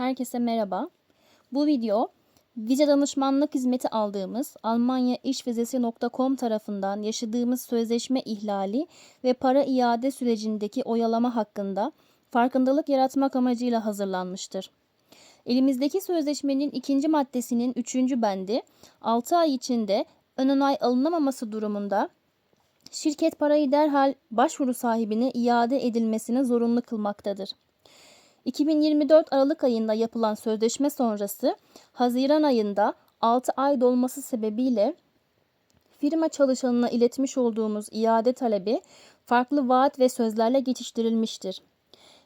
Herkese merhaba. Bu video vize danışmanlık hizmeti aldığımız Almanya İşvizesi.com tarafından yaşadığımız sözleşme ihlali ve para iade sürecindeki oyalama hakkında farkındalık yaratmak amacıyla hazırlanmıştır. Elimizdeki sözleşmenin ikinci maddesinin üçüncü bendi 6 ay içinde ön onay alınamaması durumunda şirket parayı derhal başvuru sahibine iade edilmesine zorunlu kılmaktadır. 2024 Aralık ayında yapılan sözleşme sonrası Haziran ayında 6 ay dolması sebebiyle firma çalışanına iletmiş olduğumuz iade talebi farklı vaat ve sözlerle geçiştirilmiştir.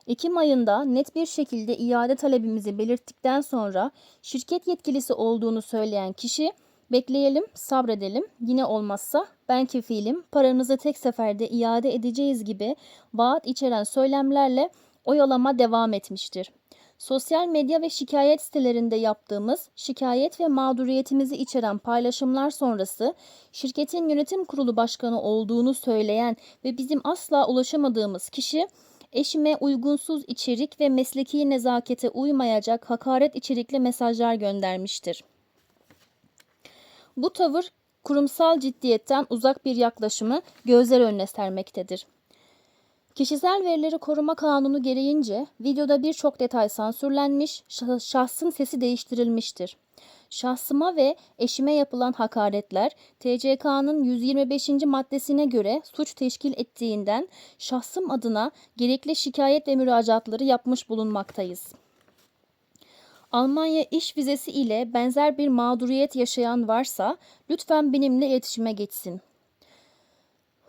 Ekim ayında net bir şekilde iade talebimizi belirttikten sonra şirket yetkilisi olduğunu söyleyen kişi bekleyelim, sabredelim, yine olmazsa ben kefilim, paranızı tek seferde iade edeceğiz gibi vaat içeren söylemlerle oyalama devam etmiştir. Sosyal medya ve şikayet sitelerinde yaptığımız şikayet ve mağduriyetimizi içeren paylaşımlar sonrası şirketin yönetim kurulu başkanı olduğunu söyleyen ve bizim asla ulaşamadığımız kişi eşime uygunsuz içerik ve mesleki nezakete uymayacak hakaret içerikli mesajlar göndermiştir. Bu tavır kurumsal ciddiyetten uzak bir yaklaşımı gözler önüne sermektedir. Kişisel verileri koruma kanunu gereğince videoda birçok detay sansürlenmiş, şah- şahsın sesi değiştirilmiştir. Şahsıma ve eşime yapılan hakaretler TCK'nın 125. maddesine göre suç teşkil ettiğinden şahsım adına gerekli şikayet ve müracaatları yapmış bulunmaktayız. Almanya iş vizesi ile benzer bir mağduriyet yaşayan varsa lütfen benimle iletişime geçsin.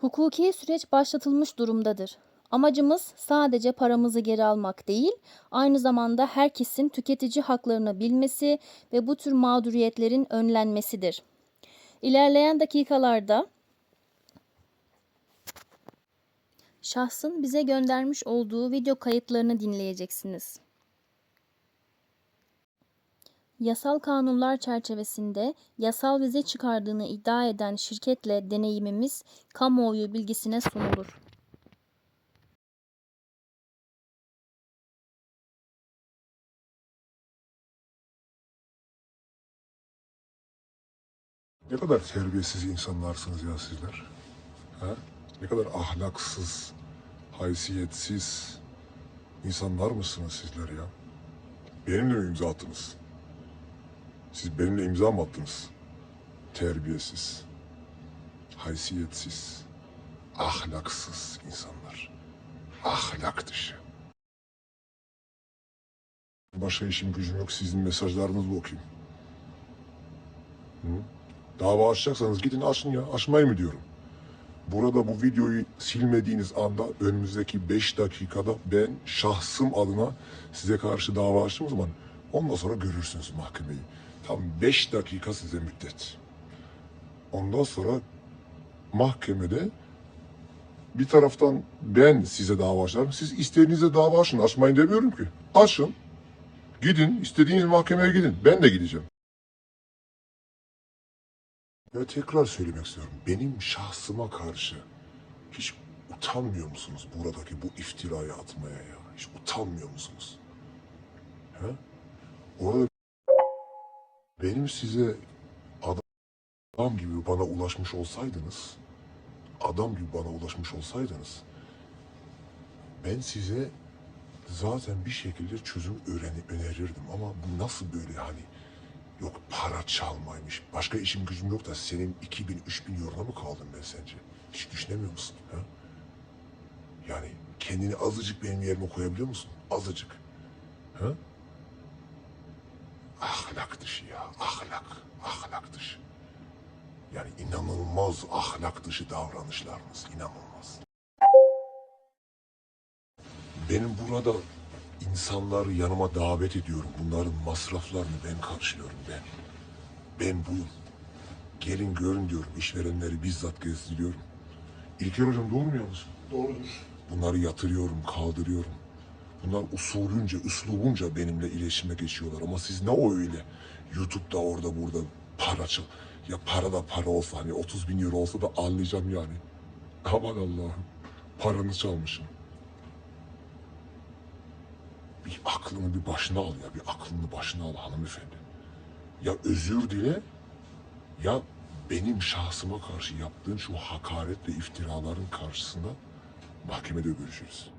Hukuki süreç başlatılmış durumdadır. Amacımız sadece paramızı geri almak değil, aynı zamanda herkesin tüketici haklarını bilmesi ve bu tür mağduriyetlerin önlenmesidir. İlerleyen dakikalarda şahsın bize göndermiş olduğu video kayıtlarını dinleyeceksiniz. Yasal kanunlar çerçevesinde yasal vize çıkardığını iddia eden şirketle deneyimimiz kamuoyu bilgisine sunulur. Ne kadar terbiyesiz insanlarsınız ya sizler. Ha? Ne kadar ahlaksız, haysiyetsiz insanlar mısınız sizler ya? Benimle mi imza attınız? Siz benimle imza mı attınız? Terbiyesiz, haysiyetsiz, ahlaksız insanlar. Ahlak dışı. Başka işim gücüm yok. Sizin mesajlarınızı okuyayım. Dava açacaksanız gidin açın ya. Açmayı mı diyorum? Burada bu videoyu silmediğiniz anda önümüzdeki 5 dakikada ben şahsım adına size karşı dava açtığım zaman ondan sonra görürsünüz mahkemeyi. Tam 5 dakika size müddet. Ondan sonra mahkemede bir taraftan ben size dava açarım. Siz istediğinizde dava açın. Açmayın demiyorum ki. Açın. Gidin. istediğiniz mahkemeye gidin. Ben de gideceğim. Ya tekrar söylemek istiyorum. Benim şahsıma karşı hiç utanmıyor musunuz buradaki bu iftirayı atmaya ya? Hiç utanmıyor musunuz? He? Orada benim size adam, gibi bana ulaşmış olsaydınız, adam gibi bana ulaşmış olsaydınız, ben size zaten bir şekilde çözüm öğreni, önerirdim ama bu nasıl böyle hani Yok para çalmaymış. Başka işim gücüm yok da senin 2000 3000 eurona mı kaldım ben sence? Hiç düşünemiyor musun? Ha? Yani kendini azıcık benim yerime koyabiliyor musun? Azıcık. Ha? Ahlak dışı ya. Ahlak. Ahlak dışı. Yani inanılmaz ahlak dışı davranışlarınız. inanılmaz. Benim burada insanları yanıma davet ediyorum. Bunların masraflarını ben karşılıyorum ben. Ben buyum. Gelin görün diyorum. İşverenleri bizzat gezdiriyorum. İlker hocam doğru mu yanlış? Doğrudur. Bunları yatırıyorum, kaldırıyorum. Bunlar usulünce, üslubunca benimle iletişime geçiyorlar. Ama siz ne o öyle? YouTube'da orada burada para çal. Ya para da para olsa hani 30 bin euro olsa da anlayacağım yani. Aman Allah'ım. Paranı çalmışım. bir aklını bir başına al ya. Bir aklını başına al hanımefendi. Ya özür dile ya benim şahsıma karşı yaptığın şu hakaret ve iftiraların karşısında mahkemede görüşürüz.